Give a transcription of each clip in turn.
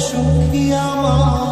সখী আমার।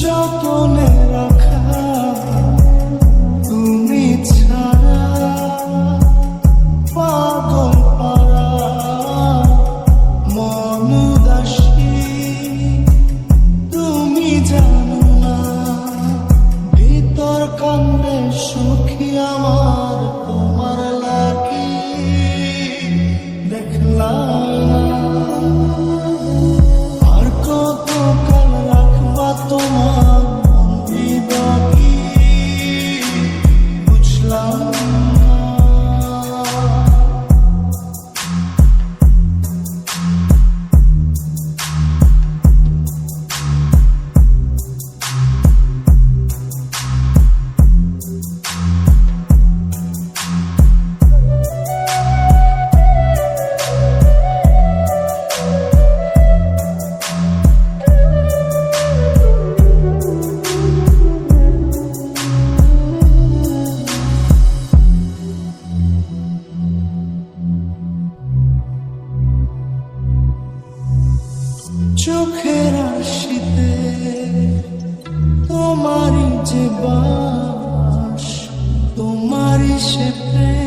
যতনে তোমারই সে প্রেম।